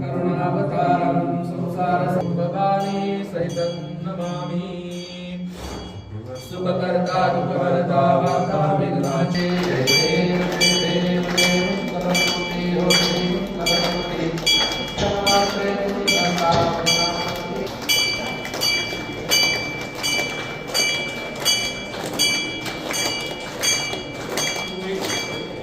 करुणावतारं संसारसम्भवामि सहितं नमामि सुखकर्ता दुःखहर्ता वार्ता विघ्नाचे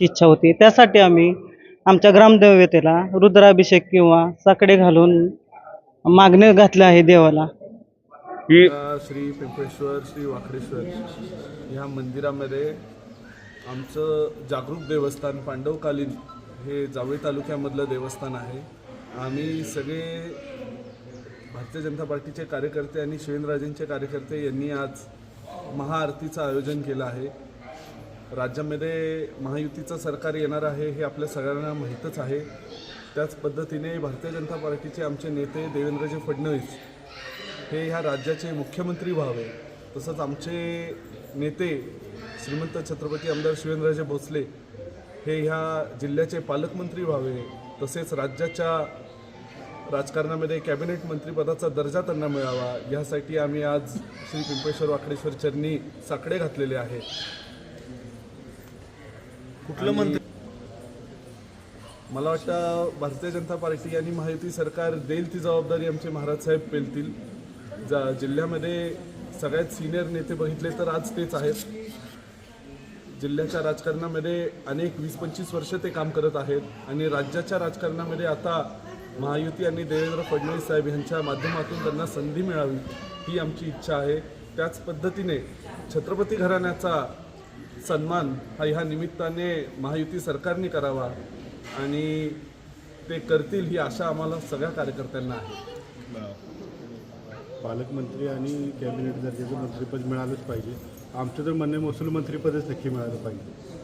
इच्छा होती. त्यासाठी आम्ही आमच्या ग्रामदेवतेला रुद्राभिषेक किंवा साकडे घालून मागणं घातलं आहे देवाला. ही श्री पिंपळेश्वर श्री वाकडेश्वर ह्या मंदिरामध्ये आमचं जागरूक देवस्थान पांडवकालीन हे जावळी तालुक्यामधलं देवस्थान आहे. आम्ही सगळे भारतीय जनता पार्टीचे कार्यकर्ते आणि शिवेंद्रराजेंचे कार्यकर्ते यांनी आज महाआरतीचं आयोजन केलं आहे. राज्यामध्ये महायुतीचं सरकार येणार आहे हे आपल्या सगळ्यांना माहीतच आहे. त्याच पद्धतीने भारतीय जनता पार्टीचे आमचे नेते देवेंद्रजी फडणवीस हे ह्या राज्याचे मुख्यमंत्री व्हावे. तसंच आमचे नेते श्रीमंत छत्रपती आमदार शिवेंद्रराजे भोसले हे ह्या जिल्ह्याचे पालकमंत्री व्हावे. तसेच राज्याच्या राजकारणामध्ये कॅबिनेट मंत्रिपदाचा दर्जा त्यांना मिळावा. यासाठी आम्ही आज श्री पिंपेश्वर वाकडेश्वर चरणी साकडे घातलेले आहे. कुठलं मंत्री? मला वाटतं भारतीय जनता पार्टी आणि महायुती सरकार देईल ती जबाबदारी आमचे महाराज साहेब पेलतील. जा जिल्ह्यामध्ये सगळ्यात सिनियर नेते बघितले तर आज तेच आहेत. जिल्ह्याच्या राजकारणामध्ये अनेक वीस पंचवीस वर्ष ते काम करत आहेत आणि राज्याच्या राजकारणामध्ये आता महायुती आणि देवेंद्र फडणवीस साहेब यांच्या माध्यमातून त्यांना संधी मिळावी ही आमची इच्छा आहे. त्याच पद्धतीने छत्रपती घराण्याचा सन्मान हा ह्या निमित्ताने महायुती सरकारने करावा आणि ते करतील ही आशा आम्हाला सगळ्या कार्यकर्त्यांना आहे. पालकमंत्री आणि कॅबिनेट दर्जाचं मंत्रिपद मिळालंच पाहिजे. आमचं तर म्हणणे महसूल मंत्रिपदच नक्की मिळालं पाहिजे.